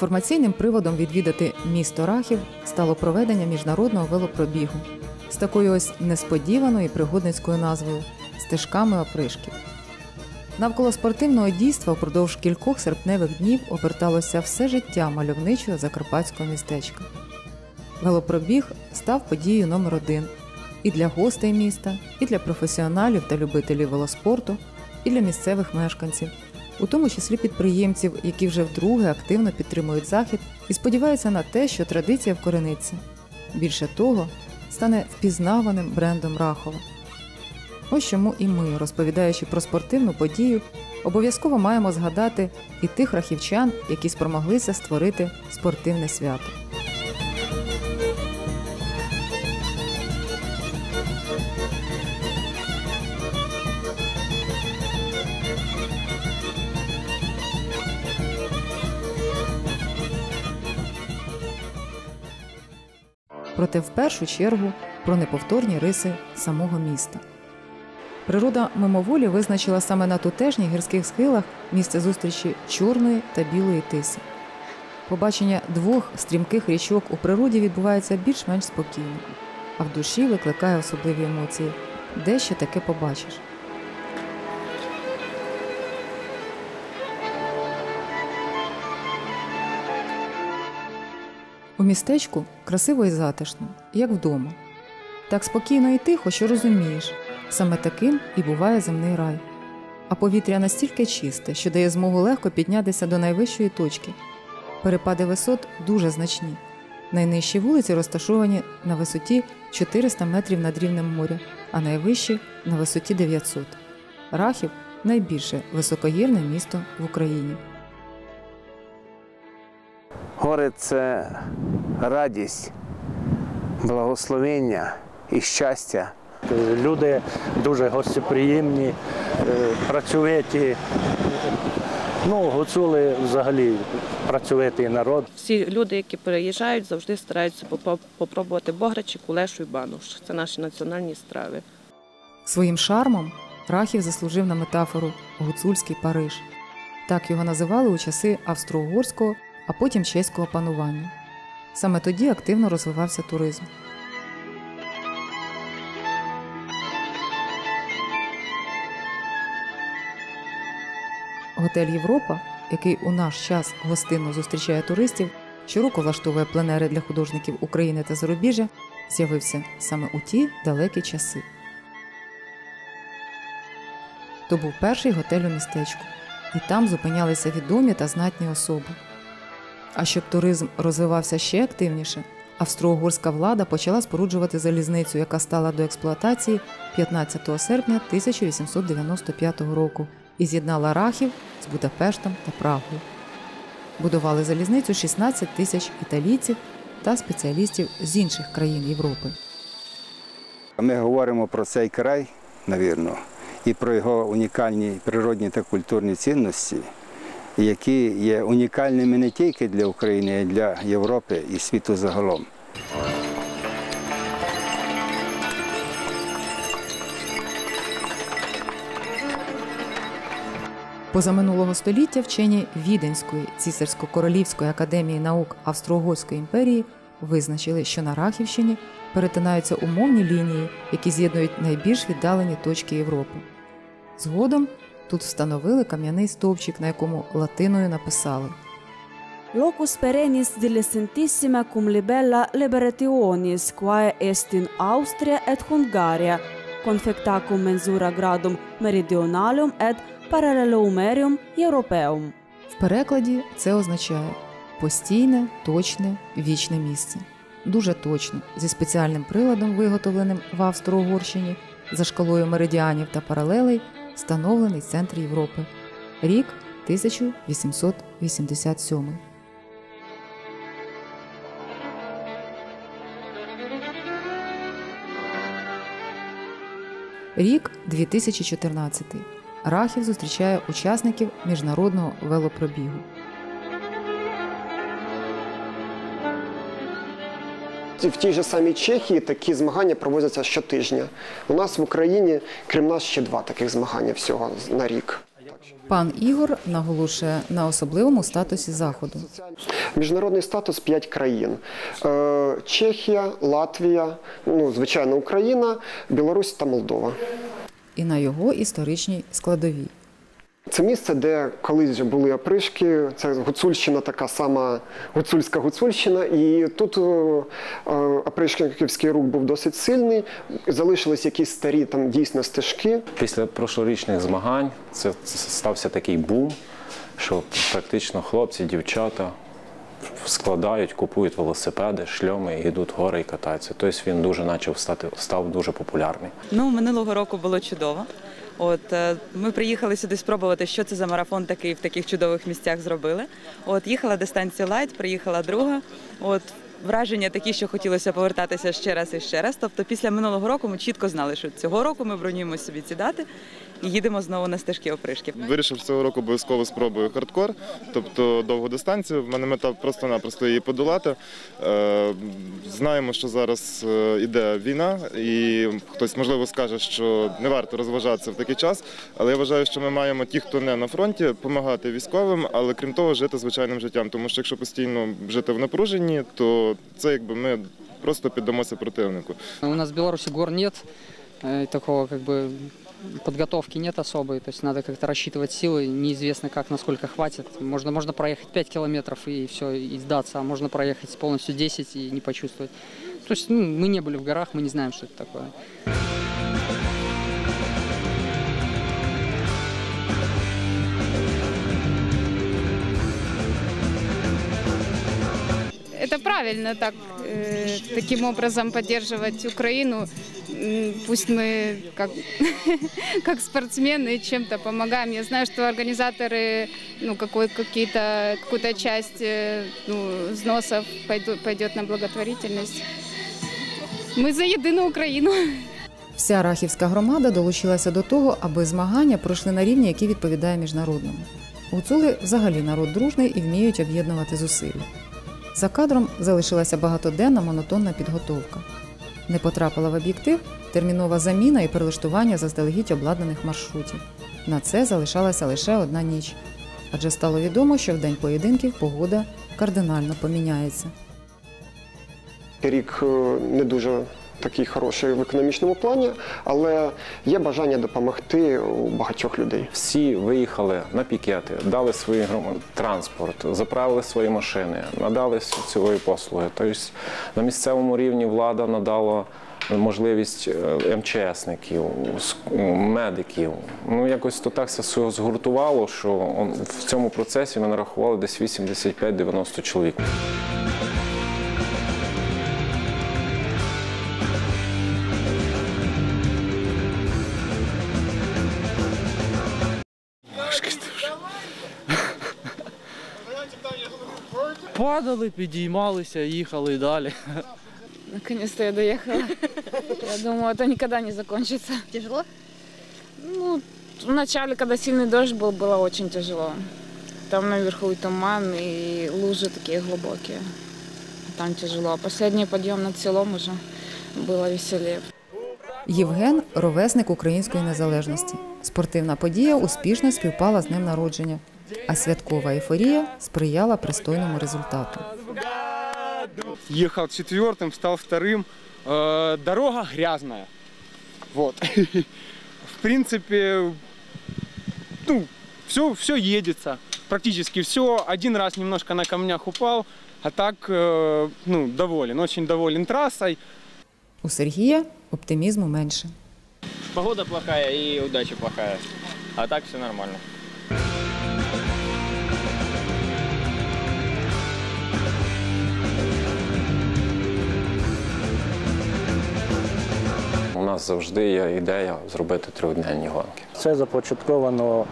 Інформаційним приводом відвідати місто Рахів стало проведення міжнародного велопробігу з такою ось несподіваною пригодницькою назвою стежками опришків. Навколо спортивного дійства впродовж кількох серпневих днів оберталося все життя мальовничого закарпатського містечка. Велопробіг став подією номер один і для гостей міста, і для професіоналів та любителів велоспорту, і для місцевих мешканців, у тому числі підприємців, які вже вдруге активно підтримують захід і сподіваються на те, що традиція вкорениться. Більше того, стане впізнаваним брендом Рахова. Ось чому і ми, розповідаючи про спортивну подію, обов'язково маємо згадати і тих рахівчан, які спромоглися створити спортивне свято. Проте в першу чергу про неповторні риси самого міста. Природа мимоволі визначила саме на тутешніх гірських схилах місце зустрічі чорної та білої тиси. Побачення двох стрімких річок у природі відбувається більш-менш спокійно, а в душі викликає особливі емоції. Де ще таке побачиш? У містечку красиво і затишно, як вдома. Так спокійно і тихо, що розумієш, саме таким і буває земний рай. А повітря настільки чисте, що дає змогу легко піднятися до найвищої точки. Перепади висот дуже значні. Найнижчі вулиці розташовані на висоті 400 метрів над рівнем моря, а найвищі на висоті 900. Рахів найбільше високогірне місто в Україні. Гори це радість, благословення і щастя. Люди дуже гостеприємні, е, працьовиті. Ну, гуцули взагалі працьовитий народ. Всі люди, які переїжджають, завжди стараються попробувати бограчі, кулешу і бануш. Це наші національні страви. Своїм шармом Рахів заслужив на метафору гуцульський Париж. Так його називали у часи австро-угорського, а потім чеського панування. Саме тоді активно розвивався туризм. Готель Європа, який у наш час гостинно зустрічає туристів, щороку влаштовує пленери для художників України та зарубіжжя, з'явився саме у ті далекі часи. То був перший готель у містечку, і там зупинялися відомі та знатні особи. А щоб туризм розвивався ще активніше, австро-угорська влада почала споруджувати залізницю, яка стала до експлуатації 15 серпня 1895 року і з'єднала Рахів з Будапештом та Прагою. Будували залізницю 16 тисяч італійців та спеціалістів з інших країн Європи. Ми говоримо про цей край, навірно, і про його унікальні природні та культурні цінності, які є унікальними не тільки для України, а й для Європи і світу загалом. Позаминулого століття вчені Віденської цісарсько-королівської академії наук Австро-Угорської імперії визначили, що на Рахівщині перетинаються умовні лінії, які з'єднують найбільш віддалені точки Європи. Згодом тут встановили кам'яний стовпчик, на якому латиною написали Locus perennis dilecentissima cum libella liberationis quae est in Austria et Hungaria, confecta cum mensura gradum meridionalium et parallelumerium Europeum. В перекладі це означає постійне, точне, вічне місце. Дуже точно, зі спеціальним приладом, виготовленим в Австро-Угорщині, за шкалою меридіанів та паралелей, встановлений центр Європи. Рік 1887. Рік 2014. Рахів зустрічає учасників міжнародного велопробігу. В тій же самій Чехії такі змагання проводяться щотижня. У нас в Україні, крім нас, ще два таких змагання всього на рік. Пан Ігор наголошує на особливому статусі заходу. Міжнародний статус п'ять країн: Е, Чехія, Латвія, ну звичайно, Україна, Білорусь та Молдова. і на його історичній складовій. Це місце, де колись були опришки. Це Гуцульщина, така сама гуцульська Гуцульщина. І тут е, е, опришківський рух був досить сильний. Залишились якісь старі там дійсно стежки. Після прошлорічних змагань це стався такий бум, що практично хлопці, дівчата складають, купують велосипеди, шльоми йдуть в гори і катаються. Тобто він дуже почав стати став дуже популярний. Ну, минулого року було чудово. От е, ми приїхали сюди спробувати, що це за марафон такий в таких чудових місцях зробили. От їхала дистанція лайт, приїхала друга. От враження такі, що хотілося повертатися ще раз і ще раз. Тобто, після минулого року ми чітко знали, що цього року ми бронюємо собі ці дати і їдемо знову на стежки опришків. Вирішив цього року обов'язково спробую хардкор, тобто довгу дистанцію. В мене мета просто-напросто її подолати. Е, Знаємо, що зараз е, іде війна, і хтось можливо скаже, що не варто розважатися в такий час. Але я вважаю, що ми маємо ті, хто не на фронті, допомагати військовим, але крім того, жити звичайним життям. Тому що якщо постійно жити в напруженні, то це якби ми просто піддамося противнику. У нас в Беларуси гор нет, э, такого как бы подготовки нет особой, то есть надо как-то рассчитывать силы, неизвестно как, насколько хватит. Можно, можно проехать 5 километров и все, и сдаться, а можно проехать полностью 10 и не почувствовать. То есть ну, мы не были в горах, мы не знаем, что это такое. правильно так, э, таким образом поддерживать Украину. М, Пусть мы как, как спортсмены чем-то помогаем. Я знаю, что организаторы ну, какой, какие-то, какую-то часть э, ну, взносов пойдут, пойдет на благотворительность. Мы за єдину Україну. Вся рахівська громада долучилася до того, аби змагання пройшли на рівні, який відповідає міжнародному. Гуцули взагалі народ дружний і вміють об'єднувати зусилля. За кадром залишилася багатоденна монотонна підготовка. Не потрапила в об'єктив термінова заміна і перелаштування заздалегідь обладнаних маршрутів. На це залишалася лише одна ніч, адже стало відомо, що в день поєдинків погода кардинально поміняється. Рік е, не дуже такий хороший в економічному плані, але є бажання допомогти у багатьох людей. Всі виїхали на пікети, дали свій транспорт, заправили свої машини, надали цієї послуги. Тобто на місцевому рівні влада надала можливість е, МЧСників, медиків. Ну якось то так все згуртувало, що в цьому процесі ми нарахували десь 85-90 чоловік. Падали, підіймалися, їхали далі. Наконец-то я доехала. Я думала, это никогда не закончится. Тяжело? Ну, вначале, когда сильный дождь был, было очень тяжело. Там наверху и туман, и лужи такие глубокие. Там тяжело. А последний подъем над селом уже было веселее. Євген ровесник української незалежності. Спортивна подія успішно співпала з днем народження, а святкова ейфорія сприяла пристойному результату. Ехал четвертым, стал вторым. Э, Дорога грязная. Вот. В принципе, ну, все, все едется. Практически все. Один раз немножко на камнях упал, а так, э, ну, доволен. Очень доволен трассой. У Сергія оптимізму менше. Погода плохая и удача плохая. А так все нормально. Нас завжди є ідея зробити трьохденні гонки. Це започатковано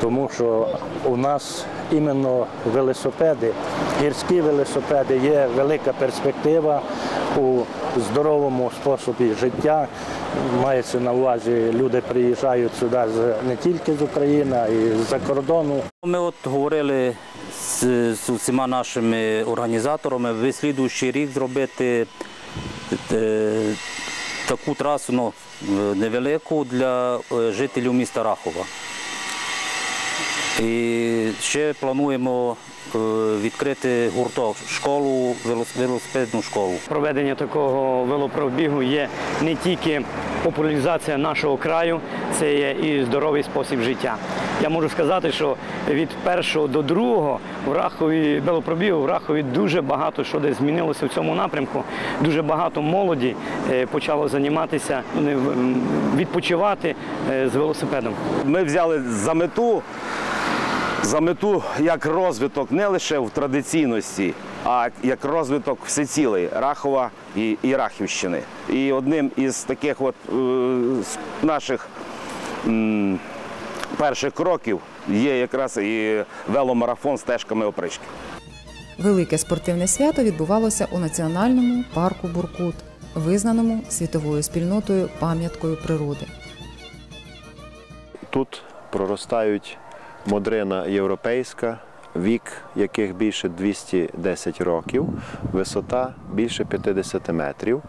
тому, що у нас іменно велосипеди, гірські велосипеди є велика перспектива у здоровому способі життя. Мається на увазі, люди приїжджають сюди не тільки з України, а й з-за кордону. Ми от говорили з, з усіма нашими організаторами в слідуючий рік зробити е, таку трасу ну, е, невелику для е, жителів міста Рахова. І ще плануємо е, відкрити гурток, школу, велосипедну школу. Проведення такого велопробігу є не тільки популяризація нашого краю, це є і здоровий спосіб життя. Я можу сказати, що від першого до другого в Рахові велопробігу в Рахові дуже багато що десь змінилося в цьому напрямку. Дуже багато молоді е, почало займатися, відпочивати е, з велосипедом. Ми взяли за мету, за мету як розвиток не лише в традиційності, а як розвиток всецілий Рахова і, і Рахівщини. І одним із таких от, е, наших м, перших кроків є якраз і веломарафон з стежками опришки. Велике спортивне свято відбувалося у національному парку Буркут, визнаному світовою спільнотою пам'яткою природи. Тут проростають модрина європейська, вік яких більше 210 років, висота більше 50 метрів.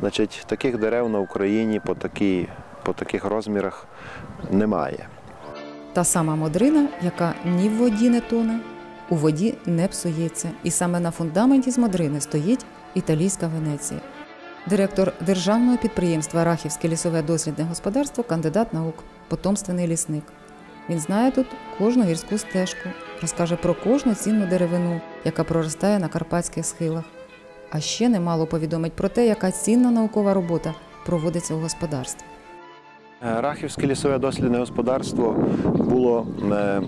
Значить, таких дерев на Україні по, такій, по таких розмірах немає. Та сама модрина, яка ні в воді не тоне, у воді не псується. І саме на фундаменті з модрини стоїть італійська Венеція. Директор державного підприємства Рахівське лісове дослідне господарство, кандидат наук, потомственний лісник. Він знає тут кожну гірську стежку, розкаже про кожну цінну деревину, яка проростає на карпатських схилах. А ще немало повідомить про те, яка цінна наукова робота проводиться у господарстві. Е, Рахівське лісове дослідне господарство було е,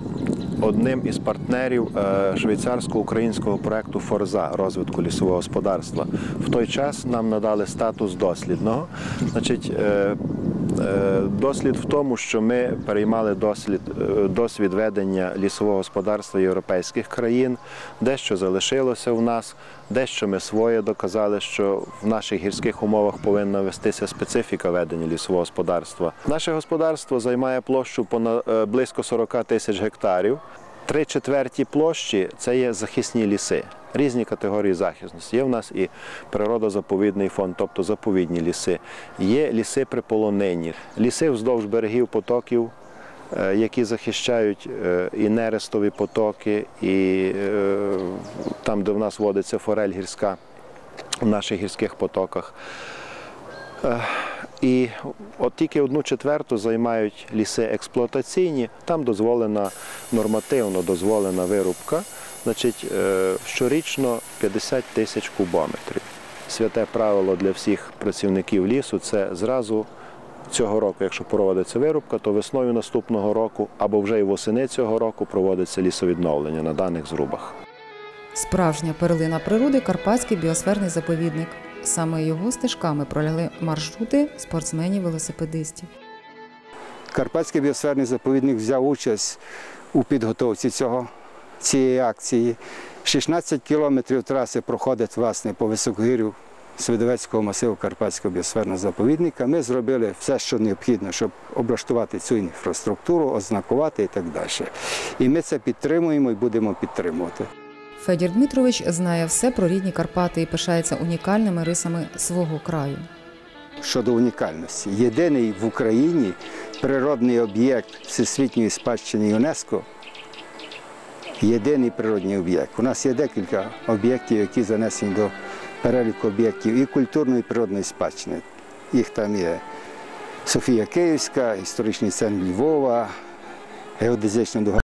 одним із партнерів е, швейцарсько-українського проекту Форза розвитку лісового господарства. В той час нам надали статус дослідного. Значить, дослід в тому, що ми переймали дослід, е, досвід ведення лісового господарства європейських країн, дещо залишилося в нас, дещо ми своє доказали, що в наших гірських умовах повинна вестися специфіка ведення лісового господарства. Наше господарство займає площу понад е, близько 40 тисяч гектарів. Три четверті площі це є захисні ліси, різні категорії захисності. Є в нас і природозаповідний фонд, тобто заповідні ліси. Є ліси при полонині, ліси вздовж берегів потоків, е, які захищають е, і нерестові потоки, і е, там, де в нас водиться форель гірська в наших гірських потоках. І от тільки одну четверту займають ліси експлуатаційні, там дозволена нормативно дозволена вирубка, значить е, щорічно 50 тисяч кубометрів. Святе правило для всіх працівників лісу це зразу цього року, якщо проводиться вирубка, то весною наступного року або вже й восени цього року проводиться лісовідновлення на даних зрубах. Справжня перлина природи Карпатський біосферний заповідник. Саме його стежками пролягли маршрути спортсменів-велосипедистів. Карпатський біосферний заповідник взяв участь у підготовці цього, цієї акції. 16 кілометрів траси проходить власне по високогір'ю Свидовецького масиву Карпатського біосферного заповідника. Ми зробили все, що необхідно, щоб облаштувати цю інфраструктуру, ознакувати і так далі. І ми це підтримуємо і будемо підтримувати. Федір Дмитрович знає все про рідні Карпати і пишається унікальними рисами свого краю. щодо унікальності. Єдиний в Україні природний об'єкт Всесвітньої спадщини ЮНЕСКО. Єдиний природний об'єкт. У нас є декілька об'єктів, які занесені до переліку об'єктів і культурної і природної спадщини. Їх там є Софія Київська, історичний центр Львова, геодезична дуга